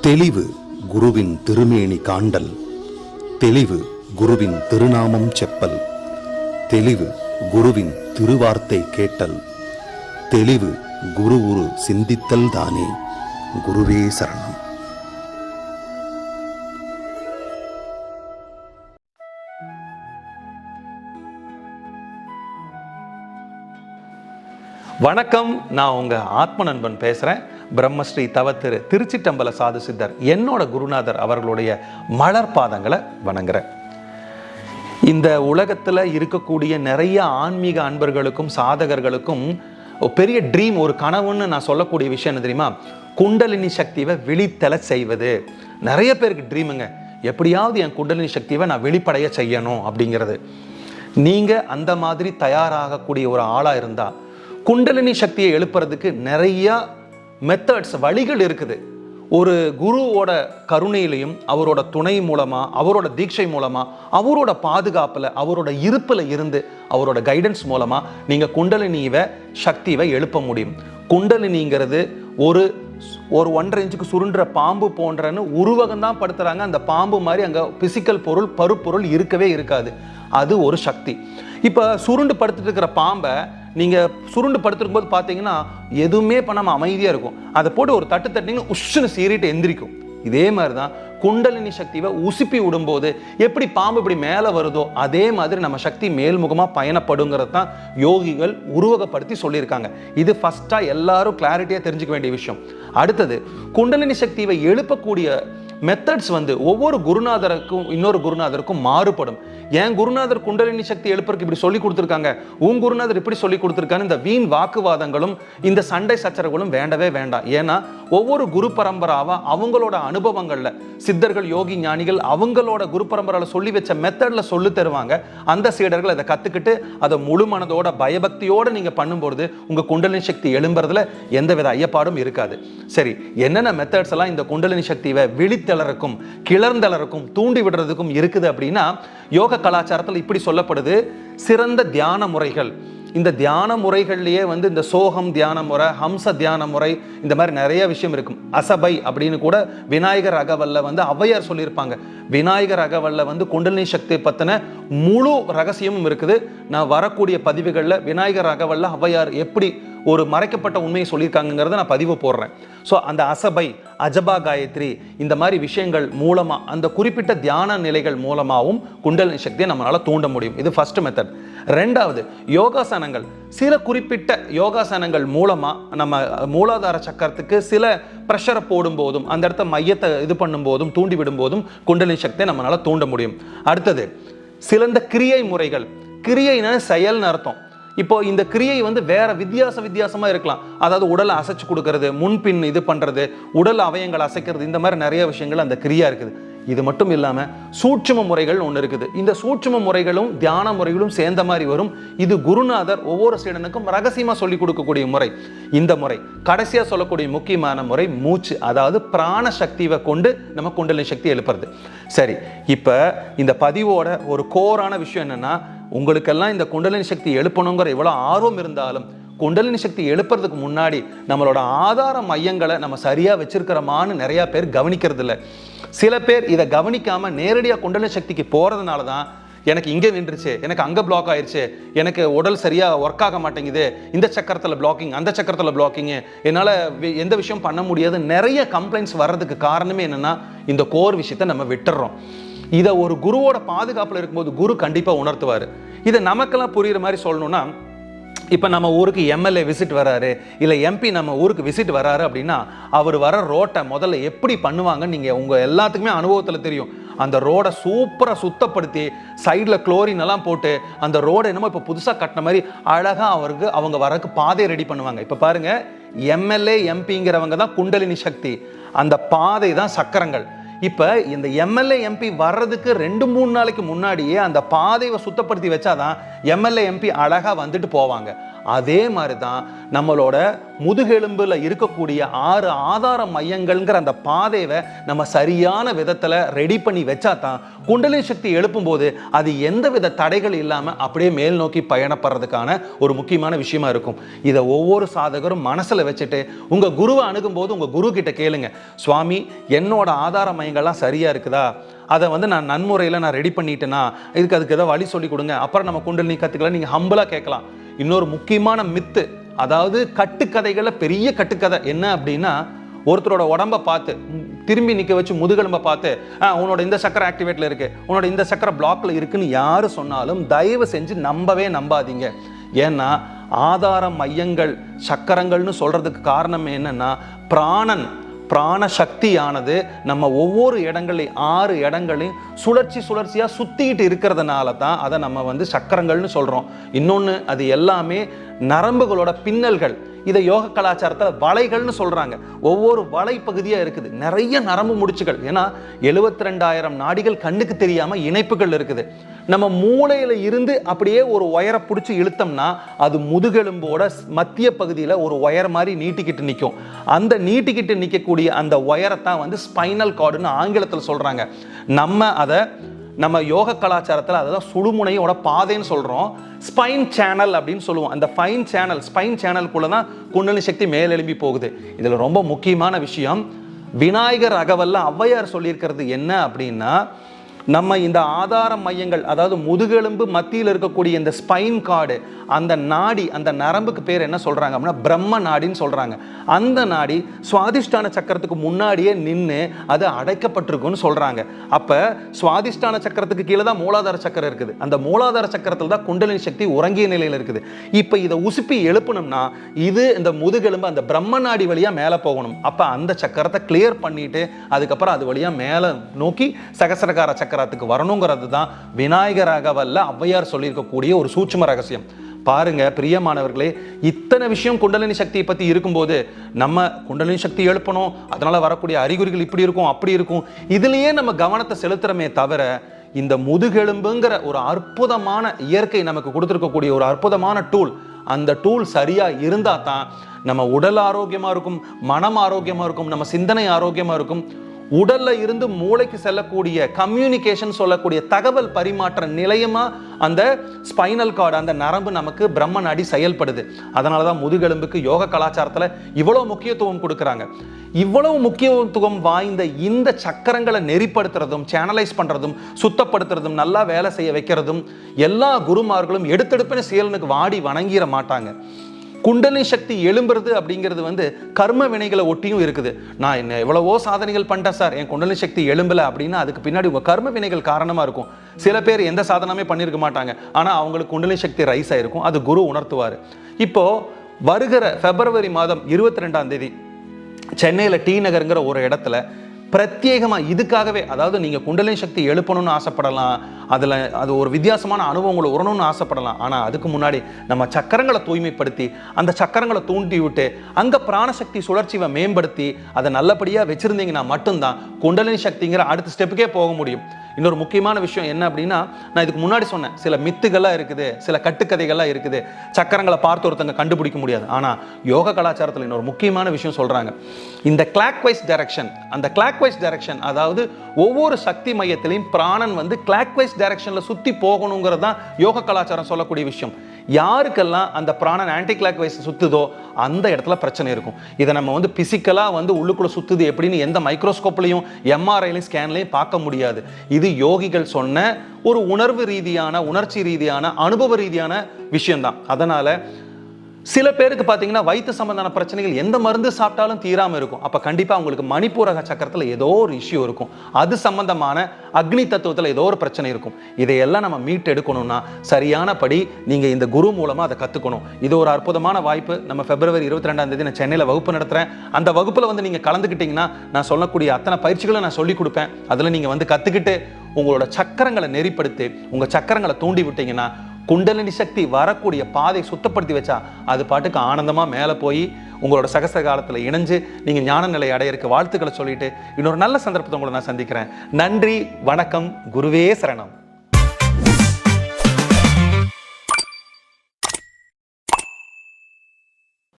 தெளிவு குருவின் திருமேனி காண்டல். தெளிவு குருவின் திருநாமம் செப்பல். தெளிவு குருவின் திருவார்த்தை கேட்டல். தெளிவு குரு உரு சிந்தித்தல் தானே குருவே சரணம். வணக்கம் நான் உங்க ஆத்ம நண்பன் பேசுறேன். பிரம்மஸ்ரீ தவத்திரு திருச்சிட்டம்பல சாது சித்தர் என்னோட குருநாதர் அவர்களுடைய மலர் பாதங்களை வணங்குறேன் இந்த உலகத்தில் இருக்கக்கூடிய நிறைய ஆன்மீக அன்பர்களுக்கும் சாதகர்களுக்கும் பெரிய ட்ரீம் ஒரு கனவுன்னு நான் சொல்லக்கூடிய விஷயம் என்ன தெரியுமா? குண்டலினி சக்தியை விழித்தலை செய்வது. நிறைய பேருக்கு ட்ரீமுங்க எப்படியாவது என் குண்டலினி சக்தியை நான் வெளிப்படைய செய்யணும் அப்படிங்கிறது. நீங்கள் அந்த மாதிரி தயாராகக்கூடிய ஒரு ஆளாக இருந்தால் குண்டலினி சக்தியை எழுப்புறதுக்கு நிறையா மெத்தட்ஸ் வழிகள் இருக்குது. ஒரு குருவோட கருணையிலையும் அவரோட துணை மூலமா அவரோட தீட்சை மூலமா அவரோட பாதுகாப்பில் அவரோட இருப்பில் இருந்து அவரோட கைடன்ஸ் மூலமா நீங்கள் குண்டலினிவை சக்தியை எழுப்ப முடியும். குண்டலினிங்கிறது ஒரு ஒரு ஒன்றரை இன்ச்சுக்கு சுருண்டுற பாம்பு போன்றன்னு உருவகம் தான் படுத்துறாங்க. அந்த பாம்பு மாதிரி அங்கே பிசிக்கல் பொருள் பருப்பொருள் இருக்கவே இருக்காது. அது ஒரு சக்தி. இப்போ சுருண்டு படுத்துட்டு இருக்கிற பாம்பை நீங்கள் சுருண்டு படுத்துருக்கும் போது பார்த்தீங்கன்னா எதுவுமே பண்ணாமல் அமைதியாக இருக்கும். அதை போட்டு ஒரு தட்டு தட்டினீங்கன்னா உஷ்னு சீறிட்டு எந்திரிக்கும். இதே மாதிரி தான் குண்டலினி சக்தியை உசுப்பி விடும்போது எப்படி பாம்பு இப்படி மேலே வருதோ அதே மாதிரி நம்ம சக்தி மேல்முகமாக பயணப்படுங்கிறது தான் யோகிகள் உருவகப்படுத்தி சொல்லியிருக்காங்க. இது ஃபஸ்ட்டாக எல்லாரும் கிளாரிட்டியாக தெரிஞ்சுக்க வேண்டிய விஷயம். அடுத்தது குண்டலினி சக்தியை எழுப்பக்கூடிய மெத்தட்ஸ் வந்து ஒவ்வொரு குருநாதருக்கும் இன்னொரு குருநாதருக்கும் மாறுபடும். என் குருநாதர் குண்டலினி சக்தி எழுப்பறதுக்கு இப்படி சொல்லி கொடுத்துருக்காங்க? உன் குருநாதர் இப்படி சொல்லி கொடுத்துருக்காங்க இந்த வீண் வாக்குவாதங்களும் இந்த சண்டை சச்சரவுகளும் வேண்டவே வேண்டாம். ஏன்னா ஒவ்வொரு குரு பரம்பராவா அவங்களோட அனுபவங்களில் சித்தர்கள் யோகி ஞானிகள் அவங்களோட குரு பரம்பரால சொல்லி வச்ச மெத்தடில் சொல்லி தருவாங்க. அந்த சீடர்கள் அதை கற்றுக்கிட்டு அதை முழு மனதோட பயபக்தியோடு நீங்கள் பண்ணும்போது உங்கள் குண்டலினி சக்தி எழும்புறதுல எந்தவித ஐயப்பாடும் இருக்காது. சரி என்னென்ன மெத்தட்ஸ் எல்லாம் இந்த குண்டலினி சக்தியை தளரக்கும் கிளர்ந்தளருக்கும் தூண்டி விடுறதுக்கும் இருக்குது அப்படின்னா யோக கலாச்சாரத்தில் இப்படி சொல்லப்படுது. சிறந்த தியான முறைகள். இந்த தியான முறைகள்லையே வந்து இந்த சோகம் தியான முறை ஹம்ச தியான முறை இந்த மாதிரி நிறைய விஷயம் இருக்கும். அசபை அப்படின்னு கூட விநாயகர் அகவல்ல வந்து ஔவையார் சொல்லியிருப்பாங்க. விநாயகர் அகவல்ல வந்து குண்டலினி சக்தி பற்றின முழு ரகசியமும் இருக்குது. நான் வரக்கூடிய பதிவுகளில் விநாயகர் அகவல்ல ஔவையார் எப்படி ஒரு மறைக்கப்பட்ட உண்மையை சொல்லியிருக்காங்கிறத நான் பதிவு போடுறேன். ஸோ அந்த அசபை அஜபா காயத்ரி இந்த மாதிரி விஷயங்கள் மூலமாக அந்த குறிப்பிட்ட தியான நிலைகள் மூலமாகவும் குண்டலினி சக்தியை நம்மளால் தூண்ட முடியும். இது ஃபர்ஸ்ட் மெத்தட் ரெண்டாவது யோகாசனங்கள். சில குறிப்பிட்ட யோகாசனங்கள் மூலமாக நம்ம மூலாதார சக்கரத்துக்கு சில ப்ரெஷரை போடும்போதும் அந்த இடத்த மையத்தை இது பண்ணும்போதும் தூண்டி விடும்போதும் குண்டலின் சக்தியை நம்மளால தூண்ட முடியும். அடுத்தது சிலந்த கிரியை முறைகள். கிரியைனா செயல்னு அர்த்தம். இப்போ இந்த கிரியை வந்து வேற வித்தியாச வித்தியாசமா இருக்கலாம். அதாவது உடலை அசைச்சு கொடுக்கறது முன்பின் இது பண்றது உடல் அவயங்கள் அசைக்கிறது இந்த மாதிரி நிறைய விஷயங்கள் அந்த கிரியா இருக்குது. இது மட்டும் இல்லாமல் சூட்சும முறைகள் ஒன்று இருக்குது. இந்த சூட்சும முறைகளும் தியான முறைகளும் சேர்ந்த மாதிரி வரும். இது குருநாதர் ஒவ்வொரு சீடனுக்கும் ரகசியமாக சொல்லி கொடுக்கக்கூடிய முறை. இந்த முறை கடைசியாக சொல்லக்கூடிய முக்கியமான முறை மூச்சு அதாவது பிராண சக்தியை கொண்டு நம்ம குண்டலினி சக்தி எழுப்புறது. சரி இப்போ இந்த பதிவோட ஒரு கோரான விஷயம் என்னென்னா உங்களுக்கெல்லாம் இந்த குண்டலினி சக்தி எழுப்பணுங்கிற எவ்வளோ ஆர்வம் இருந்தாலும் குண்டலினி சக்தி எழுப்புறதுக்கு முன்னாடி நம்மளோட ஆதார மையங்களை நம்ம சரியாக வச்சிருக்கிறோமான்னு நிறையா பேர் கவனிக்கிறது இல்லை சில பேர் இதை கவனிக்காமல் நேரடியாக குண்டலினி சக்திக்கு போகிறதுனால தான் எனக்கு இங்கே நின்றுச்சு எனக்கு அங்கே பிளாக் ஆயிடுச்சு எனக்கு உடல் சரியாக ஒர்க் ஆக மாட்டேங்குது இந்த சக்கரத்தில் பிளாக்கிங் அந்த சக்கரத்தில் பிளாக்கிங்கு என்னால் எந்த விஷயம் பண்ண முடியாது நிறைய கம்ப்ளைண்ட்ஸ் வர்றதுக்கு காரணமே என்னென்னா இந்த கோர் விஷயத்தை நம்ம விட்டுறோம். இதை ஒரு குருவோட பாதுகாப்பில் இருக்கும்போது குரு கண்டிப்பாக உணர்த்துவார். இதை நமக்கெல்லாம் புரிகிற மாதிரி சொல்லணும்னா இப்போ நம்ம ஊருக்கு எம்எல்ஏ விசிட் வராரு இல்லை எம்பி நம்ம ஊருக்கு விசிட் வராரு அப்படின்னா அவர் வர ரோட்டை முதல்ல எப்படி பண்ணுவாங்கன்னு நீங்கள் உங்கள் எல்லாத்துக்குமே அனுபவத்தில் தெரியும். அந்த ரோடை சூப்பராக சுத்தப்படுத்தி சைடில் குளோரின் எல்லாம் போட்டு அந்த ரோடை என்னமோ இப்போ புதுசாக கட்டின மாதிரி அழகாக அவருக்கு அவங்க வரக்கு பாதையை ரெடி பண்ணுவாங்க. இப்போ பாருங்க எம்எல்ஏ எம்பிங்கிறவங்க தான் குண்டலினி சக்தி. அந்த பாதை தான் சக்கரங்கள். இப்போ இந்த எம்எல்ஏ எம்பி வர்றதுக்கு ரெண்டு மூணு நாளைக்கு முன்னாடியே அந்த பாதையை சுத்தப்படுத்தி வச்சாதான் எம்எல்ஏ எம்பி அழகாக வந்துட்டு போவாங்க. அதே மாதிரி தான் நம்மளோட முதுகெலும்பில் இருக்கக்கூடிய ஆறு ஆதார மையங்கள்ங்கிற அந்த பாதையை நம்ம சரியான விதத்தில் ரெடி பண்ணி வச்சா தான் குண்டலி சக்தி எழுப்பும்போது அது எந்த வித தடைகள் இல்லாமல் அப்படியே மேல் நோக்கி பயணப்படுறதுக்கான ஒரு முக்கியமான விஷயமா இருக்கும். இதை ஒவ்வொரு சாதகரும் மனசில் வச்சுட்டு உங்கள் குருவை அணுகும்போது உங்கள் குரு கிட்ட கேளுங்க. சுவாமி என்னோட ஆதார மையங்கள்லாம் சரியாக இருக்குதா? அதை வந்து நான் நன்முறையில் நான் ரெடி பண்ணிட்டேன்னா இதுக்கு அதுக்கு ஏதோ வழி சொல்லி கொடுங்க. அப்புறம் நம்ம குண்டலினி கற்றுக்கலாம் நீங்கள் ஹம்பிளாக கேட்கலாம். இன்னொரு முக்கியமான மித்து அதாவது கட்டுக்கதைகளில் பெரிய கட்டுக்கதை. என்ன அப்படின்னா ஒருத்தரோட உடம்ப பார்த்து திரும்பி நிற்க வச்சு முதுகெலும்பை பார்த்து உன்னோட இந்த சக்கரை ஆக்டிவேட்டில் இருக்குது உன்னோட இந்த சக்கரை பிளாக்ல இருக்குன்னு யார் சொன்னாலும் தயவு செஞ்சு நம்பவே நம்பாதீங்க. ஏன்னா ஆதார மையங்கள் சக்கரங்கள்னு சொல்கிறதுக்கு காரணம் என்னென்னா பிராணன் பிராண சக்தியானது நம்ம ஒவ்வொரு இடங்களையும் ஆறு இடங்களையும் சுழற்சி சுழற்சியாக சுற்றிக்கிட்டு இருக்கிறதுனால தான் அதை நம்ம வந்து சக்கரங்கள்னு சொல்கிறோம் இன்னொன்று அது எல்லாமே நரம்புகளோட பின்னல்கள். இதை யோக கலாச்சாரத்தில் வலைகள்னு சொல்கிறாங்க ஒவ்வொரு வலை பகுதியாக இருக்குது. நிறைய நரம்பு முடிச்சுகள். ஏன்னா எழுபத்தி ரெண்டாயிரம் நாடிகள் கண்ணுக்கு தெரியாமல் இணைப்புகள் இருக்குது. நம்ம மூளையில் இருந்து அப்படியே ஒரு ஒயரை பிடிச்சி இழுத்தோம்னா அது முதுகெலும்போட மத்திய பகுதியில் ஒரு ஒயர் மாதிரி நீட்டிக்கிட்டு நிற்கும் அந்த நீட்டிக்கிட்டு நிற்கக்கூடிய அந்த ஒயரை தான் வந்து ஸ்பைனல் கார்டுன்னு ஆங்கிலத்தில் சொல்கிறாங்க நம்ம அதை நம்ம யோக கலாச்சாரத்தில் அதுதான் சுடுமுனையோட பாதைன்னு சொல்கிறோம் ஸ்பைன் சேனல் அப்படின்னு சொல்லுவோம். அந்த ஃபைன் சேனல் ஸ்பைன் சேனலுக்குள்ளே தான் குண்டலி சக்தி மேலெழும்பி போகுது. இதில் ரொம்ப முக்கியமான விஷயம். விநாயகர் அகவல்ல ஔவையார் சொல்லியிருக்கிறது என்ன அப்படின்னா நம்ம இந்த ஆதார மையங்கள் அதாவது முதுகெலும்பு மத்தியில் இருக்கக்கூடிய இந்த ஸ்பைன் கார்டு அந்த நாடி அந்த நரம்புக்கு பேர் என்ன சொல்கிறாங்க அப்படின்னா பிரம்ம நாடின்னு சொல்கிறாங்க அந்த நாடி சுவாதிஷ்டான சக்கரத்துக்கு முன்னாடியே நின்று அது அடைக்கப்பட்டிருக்குன்னு சொல்கிறாங்க அப்போ சுவாதிஷ்டான சக்கரத்துக்கு கீழே தான் மூலாதார சக்கரம் இருக்குது. அந்த மூலாதார சக்கரத்தில் தான் குண்டலினி சக்தி உறங்கிய நிலையில் இருக்குது. இப்போ இதை உசுப்பி எழுப்பணும்னா இது இந்த முதுகெலும்பு அந்த பிரம்ம நாடி வழியாக மேலே போகணும். அப்போ அந்த சக்கரத்தை கிளியர் பண்ணிட்டு அதுக்கப்புறம் அது வழியாக மேலே நோக்கி சகசரகார சக்கரம் சக்கரத்துக்கு வரணுங்கிறது தான் விநாயகராக வல்ல ஔவையார் சொல்லியிருக்கக்கூடிய ஒரு சூட்சும ரகசியம். பாருங்க பிரியமானவர்களே இத்தனை விஷயம் குண்டலினி சக்தியை பற்றி இருக்கும்போது நம்ம குண்டலினி சக்தி எழுப்பணும் அதனால் வரக்கூடிய அறிகுறிகள் இப்படி இருக்கும் அப்படி இருக்கும். இதுலேயே நம்ம கவனத்தை செலுத்துறமே தவிர இந்த முதுகெலும்புங்கிற ஒரு அற்புதமான இயற்கை நமக்கு கொடுத்துருக்கக்கூடிய ஒரு அற்புதமான டூல் அந்த டூல் சரியாக இருந்தால் தான் நம்ம உடல் ஆரோக்கியமாக இருக்கும் மனம் ஆரோக்கியமாக இருக்கும் நம்ம சிந்தனை ஆரோக்கியமாக இருக்கும். உடல்ல இருந்து மூளைக்கு செல்லக்கூடிய கம்யூனிகேஷன் சொல்லக்கூடிய தகவல் பரிமாற்ற நிலையமா அந்த ஸ்பைனல் கார்டு அந்த நரம்பு நமக்கு பிரம்மன் அடி செயல்படுது. அதனால தான் முதுகெலும்புக்கு யோக கலாச்சாரத்துல இவ்வளவு முக்கியத்துவம் கொடுக்குறாங்க. இவ்வளவு முக்கியத்துவம் வாய்ந்த இந்த சக்கரங்களை நெறிப்படுத்துறதும் சேனலைஸ் பண்றதும் சுத்தப்படுத்துறதும் நல்லா வேலை செய்ய வைக்கிறதும் எல்லா குருமார்களும் எடுத்தெடுப்பின செயலனுக்கு வாடி வணங்கிட மாட்டாங்க. குண்டலினி சக்தி எழும்புறது அப்படிங்கிறது வந்து கர்ம வினைகளை ஒட்டியும் இருக்குது. நான் என்ன எவ்வளவோ சாதனைகள் பண்ணிட்டேன் சார். என் குண்டலி சக்தி எழும்பல அப்படின்னா அதுக்கு பின்னாடி உங்கள் கர்ம வினைகள் காரணமாக இருக்கும். சில பேர் எந்த சாதனமே பண்ணியிருக்க மாட்டாங்க. ஆனால் அவங்களுக்கு குண்டலி சக்தி ரைஸ் ஆயிருக்கும். அது குரு உணர்த்துவார். இப்போது வருகிற பிப்ரவரி மாதம் இருபத்தி ரெண்டாம் தேதி சென்னையில் டி நகருங்கிற ஒரு இடத்துல பிரத்யேகமாக இதுக்காகவே அதாவது நீங்கள் குண்டலினி சக்தி எழுப்பணும்னு ஆசைப்படலாம் அதில் அது ஒரு வித்தியாசமான அனுபவங்களை உரணும்னு ஆசைப்படலாம். ஆனால் அதுக்கு முன்னாடி நம்ம சக்கரங்களை தூய்மைப்படுத்தி அந்த சக்கரங்களை தூண்டி விட்டு அங்கே பிராணசக்தி சுழற்சியை மேம்படுத்தி அதை நல்லபடியாக வச்சுருந்தீங்கன்னா மட்டும்தான் குண்டலினி சக்திங்கிற அடுத்த ஸ்டெப்புக்கே போக முடியும். இன்னொரு முக்கியமான விஷயம் என்ன அப்படின்னா நான் இதுக்கு முன்னாடி சொன்னேன் சில மித்துகள்லாம் இருக்குது சில கட்டுக்கதைகள்லாம் இருக்குது சக்கரங்களை பார்த்து ஒருத்தங்க கண்டுபிடிக்க முடியாது. ஆனால் யோக கலாச்சாரத்தில் இன்னொரு முக்கியமான விஷயம் சொல்கிறாங்க இந்த கிளாக் வைஸ் டைரக்ஷன் அந்த கிளாக் வைஸ் டைரக்ஷன் அதாவது ஒவ்வொரு சக்தி மையத்திலையும் பிராணன் வந்து கிளாக் வைஸ் டைரக்ஷனில் சுற்றி போகணுங்கிறது தான் யோக கலாச்சாரம் சொல்லக்கூடிய விஷயம். யாருக்கெல்லாம் அந்த பிராணன் ஆன்டி கிளாக் வைஸ் சுற்றுதோ அந்த இடத்துல பிரச்சனை இருக்கும். இதை நம்ம வந்து பிசிக்கலாக வந்து உள்ளுக்குள்ளே சுற்றுது எப்படின்னு எந்த மைக்ரோஸ்கோப்லையும் எம்ஆர்ஐலையும் ஸ்கேன்லையும் பார்க்க முடியாது. இது யோகிகள் சொன்ன ஒரு உணர்வு ரீதியான உணர்ச்சி ரீதியான அனுபவ ரீதியான விஷயம்தான். அதனால் சில பேருக்கு பார்த்தீங்கன்னா வயிற்று சம்பந்தமான பிரச்சனைகள் எந்த மருந்து சாப்பிட்டாலும் தீராமல் இருக்கும். அப்போ கண்டிப்பாக உங்களுக்கு மணிப்பூரக சக்கரத்தில் ஏதோ ஒரு இஷ்யூ இருக்கும். அது சம்பந்தமான அக்னி தத்துவத்தில் ஏதோ ஒரு பிரச்சனை இருக்கும். இதையெல்லாம் நம்ம மீட் எடுக்கணும்னா சரியான படி நீங்கள் இந்த குரு மூலமாக அதை கற்றுக்கணும் இது ஒரு அற்புதமான வாய்ப்பு. நம்ம பிப்ரவரி இருபத்தி ரெண்டாம் தேதி நான் சென்னையில் வகுப்பு நடத்துகிறேன் அந்த வகுப்பில் வந்து நீங்கள் கலந்துக்கிட்டீங்கன்னா நான் சொல்லக்கூடிய அத்தனை பயிற்சிகளை நான் சொல்லிக் கொடுப்பேன். அதில் நீங்கள் வந்து கற்றுக்கிட்டு உங்களோட சக்கரங்களை நெறிப்படுத்தி உங்கள் சக்கரங்களை தூண்டி விட்டிங்கன்னா குண்டலினி சக்தி வரக்கூடிய பாதை சுத்தப்படுத்தி வச்சா அது பாட்டுக்கு ஆனந்தமாக மேலே போய் உங்களோட சகச காலத்தில் இணைஞ்சு நீங்கள் ஞான நிலை அடையறக்கு வாழ்த்துக்களை சொல்லிட்டு இன்னொரு நல்ல சந்தர்ப்பத்தை உங்களை நான் சந்திக்கிறேன். நன்றி வணக்கம் குருவே சரணம்.